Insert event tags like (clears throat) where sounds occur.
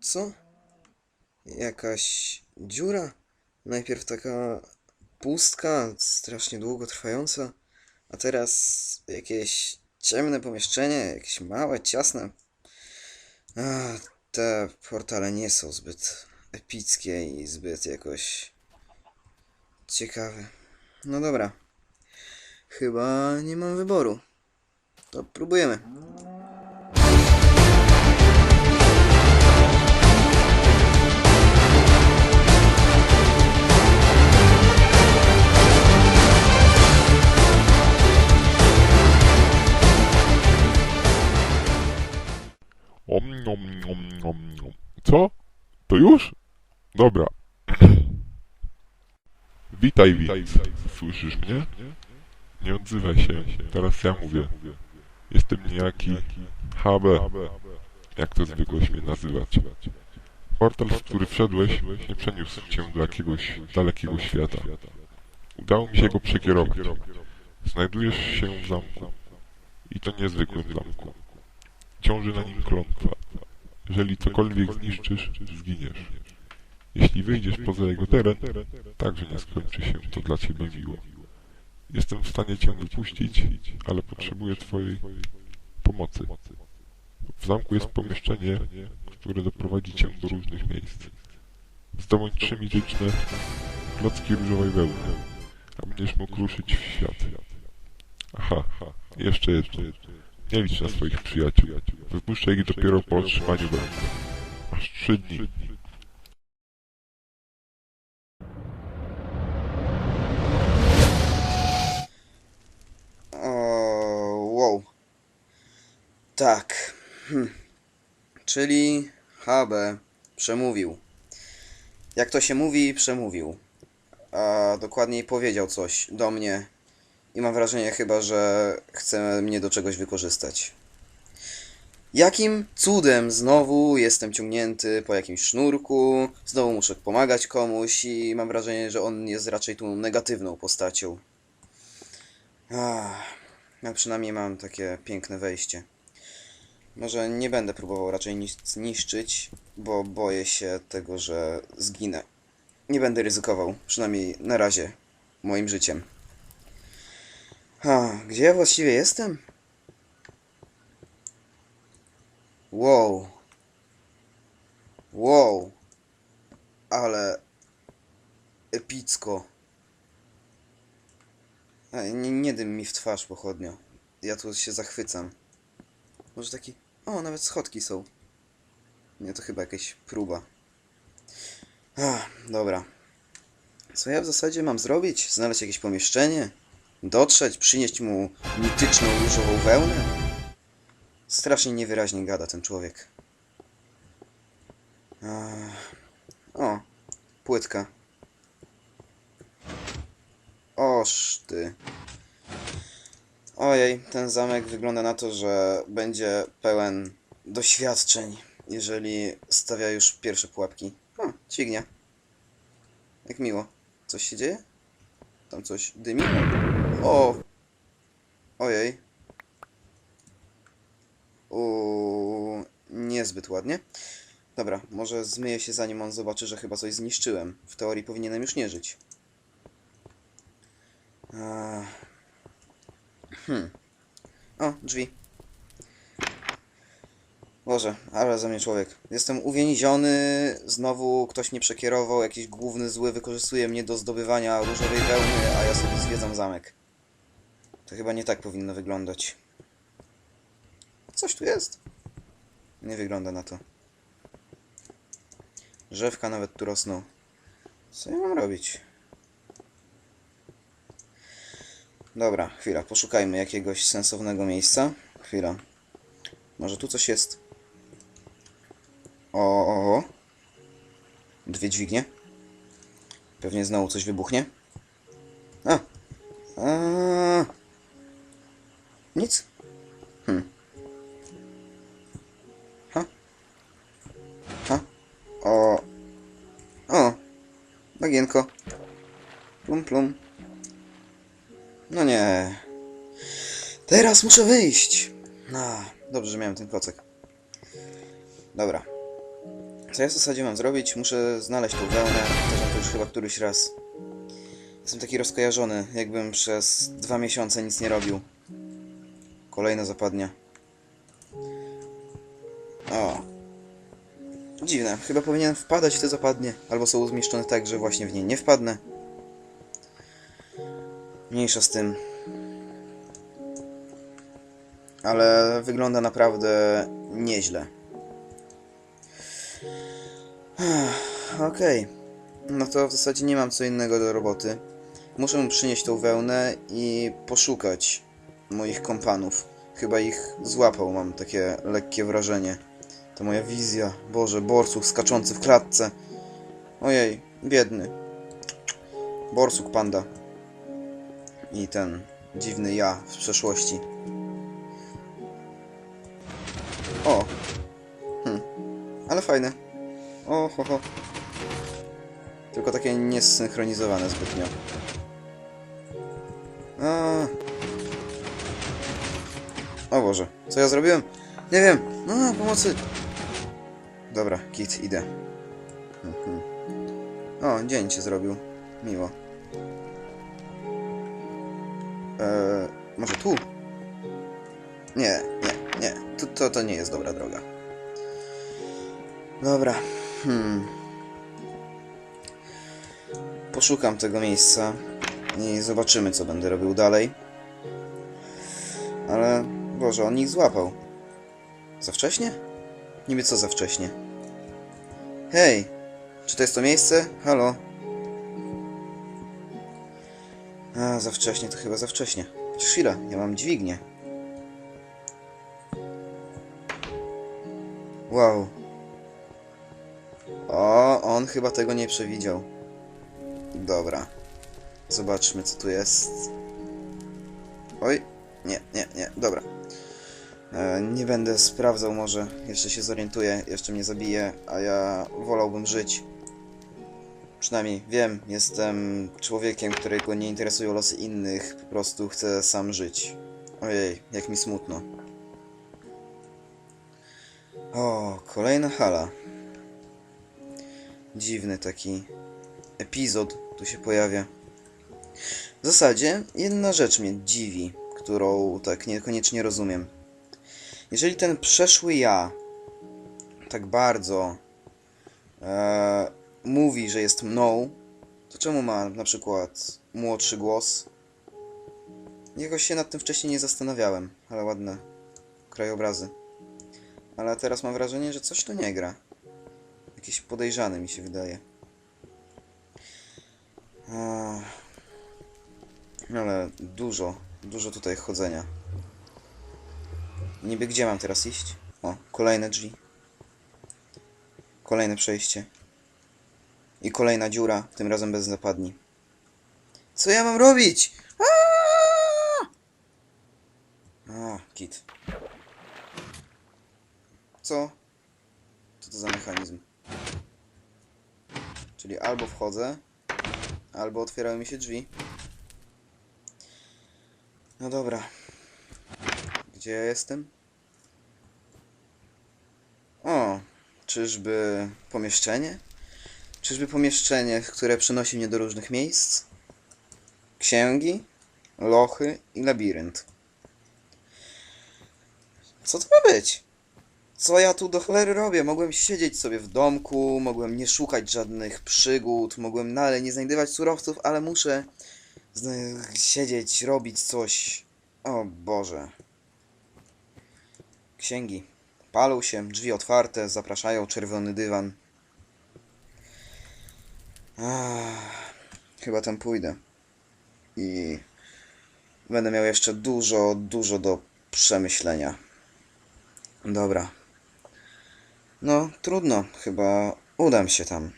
Co? Jakaś dziura? Najpierw taka pustka, strasznie długo trwająca, a teraz jakieś ciemne pomieszczenie, jakieś małe, ciasne. A, te portale nie są zbyt epickie i zbyt jakoś ciekawe. No dobra. Chyba nie mam wyboru. To próbujemy. Co? To już? Dobra. (clears throat) Witaj, widz. Słyszysz mnie? Nie odzywaj się. Teraz ja mówię. Jestem niejaki HB, jak to zwykłeś mnie nazywać. Portal, w który wszedłeś, nie przeniósł cię do jakiegoś dalekiego świata. Udało mi się go przekierować. Znajdujesz się w zamku. I to niezwykłym zamku. Ciąży na nim klątwa. Jeżeli cokolwiek zniszczysz, zginiesz. Jeśli wyjdziesz poza jego teren, także nie skończy się to dla ciebie miło. Jestem w stanie cię wypuścić, ale potrzebuję twojej pomocy. W zamku jest pomieszczenie, które doprowadzi cię do różnych miejsc. Zdobądź trzy mityczne klocki różowej wełny, a będziesz mógł ruszyć w świat. Aha, jeszcze jedno. Nie licz na swoich przyjaciół. Wypuszczę ich dopiero po otrzymaniu wełny. Masz trzy dni. Wow. Tak. Hm. Czyli HB przemówił. Jak to się mówi, przemówił. A dokładniej powiedział coś do mnie. I mam wrażenie chyba, że chce mnie do czegoś wykorzystać. Jakim cudem znowu jestem ciągnięty po jakimś sznurku, znowu muszę pomagać komuś i mam wrażenie, że on jest raczej tą negatywną postacią. Ach, ja przynajmniej mam takie piękne wejście. Może nie będę próbował raczej nic niszczyć, bo boję się tego, że zginę. Nie będę ryzykował, przynajmniej na razie, moim życiem. A, gdzie ja właściwie jestem? Wow. Wow. Ale epicko. Ej, nie, nie dym mi w twarz pochodnio. Ja tu się zachwycam. Może taki... O, nawet schodki są. Nie, to chyba jakaś próba. Ach, dobra. Co ja w zasadzie mam zrobić? Znaleźć jakieś pomieszczenie? Dotrzeć? Przynieść mu mityczną różową wełnę? Strasznie niewyraźnie gada ten człowiek. O, płytka. Oż ty. Ojej, ten zamek wygląda na to, że będzie pełen doświadczeń, jeżeli stawia już pierwsze pułapki. O, dźwignia. Jak miło. Coś się dzieje? Tam coś dymi? O! Ojej. Uuu, niezbyt ładnie. Dobra, może zmyję się zanim on zobaczy, że chyba coś zniszczyłem. W teorii powinienem już nie żyć. Hmm. O, drzwi. Boże, ale za mnie człowiek. Jestem uwięziony, znowu ktoś mnie przekierował, jakiś główny zły wykorzystuje mnie do zdobywania różowej wełny, a ja sobie zwiedzam zamek. To chyba nie tak powinno wyglądać. Coś tu jest. Nie wygląda na to. Drzewka nawet tu rosną. Co ja mam robić? Dobra, chwila, poszukajmy jakiegoś sensownego miejsca. Chwila. Może tu coś jest. O, o, o. Dwie dźwignie. Pewnie znowu coś wybuchnie. A. A. Nic. Hmm. Ha. Ha. O. O. Bagienko. Plum, plum. No nie. Teraz muszę wyjść. A, dobrze, że miałem ten klocek. Dobra. Co ja w zasadzie mam zrobić? Muszę znaleźć tą wełnę. Powtarzam to już chyba któryś raz. Jestem taki rozkojarzony, jakbym przez dwa miesiące nic nie robił. Kolejna zapadnia. O. Dziwne, chyba powinienem wpadać w te zapadnie. Albo są umieszczone tak, że właśnie w nie nie wpadnę. Mniejsza z tym. Ale wygląda naprawdę nieźle. Okej. No to w zasadzie nie mam co innego do roboty. Muszę mu przynieść tą wełnę i poszukać moich kompanów. Chyba ich złapał, mam takie lekkie wrażenie. To moja wizja. Boże, borsuk skaczący w klatce. Ojej, biedny. Borsuk panda. I ten dziwny ja w przeszłości. O. Ale fajne. O, ho, ho. Tylko takie niesynchronizowane zbytnio. A. O Boże, co ja zrobiłem? Nie wiem. No, pomocy. Dobra, kit, idę. Mhm. O, dzień cię zrobił. Miło. Eee, może tu? Nie, nie, nie. Tu, to, to nie jest dobra droga. Dobra. Hmm. Poszukam tego miejsca i zobaczymy, co będę robił dalej. Ale, Boże, on ich złapał. Za wcześnie? Niby co za wcześnie? Hej! Czy to jest to miejsce? Halo? A, za wcześnie, to chyba za wcześnie. Chociaż chwila, ja mam dźwignię. Wow. O, on chyba tego nie przewidział. Dobra. Zobaczmy, co tu jest. Oj, nie, nie, nie, dobra. E, nie będę sprawdzał, może jeszcze się zorientuję, jeszcze mnie zabije, a ja wolałbym żyć. Przynajmniej wiem, jestem człowiekiem, którego nie interesują losy innych, po prostu chcę sam żyć. Ojej, jak mi smutno. O, kolejna hala. Dziwny taki epizod tu się pojawia. W zasadzie jedna rzecz mnie dziwi, którą tak niekoniecznie rozumiem. Jeżeli ten przeszły ja tak bardzo e, mówi, że jest mną, to czemu ma na przykład młodszy głos? Jakoś się nad tym wcześniej nie zastanawiałem, ale ładne krajobrazy. Ale teraz mam wrażenie, że coś tu nie gra. Jakiś podejrzany mi się wydaje. Ale dużo, dużo tutaj chodzenia. Niby gdzie mam teraz iść? O, kolejne drzwi. Kolejne przejście. I kolejna dziura, tym razem bez zapadni. Co ja mam robić? A, kit. Co? Co to za mechanizm? Czyli albo wchodzę, albo otwierały mi się drzwi. No dobra. Gdzie ja jestem? O, czyżby pomieszczenie? Czyżby pomieszczenie, które przenosi mnie do różnych miejsc? Księgi, lochy i labirynt. Co to ma być? Co ja tu do cholery robię? Mogłem siedzieć sobie w domku, mogłem nie szukać żadnych przygód, mogłem dalej nie znajdywać surowców, ale muszę siedzieć, robić coś. O Boże. Księgi. Palą się, drzwi otwarte, zapraszają czerwony dywan. Ach, chyba tam pójdę. I będę miał jeszcze dużo, dużo do przemyślenia. Dobra. No, trudno. Chyba udam się tam.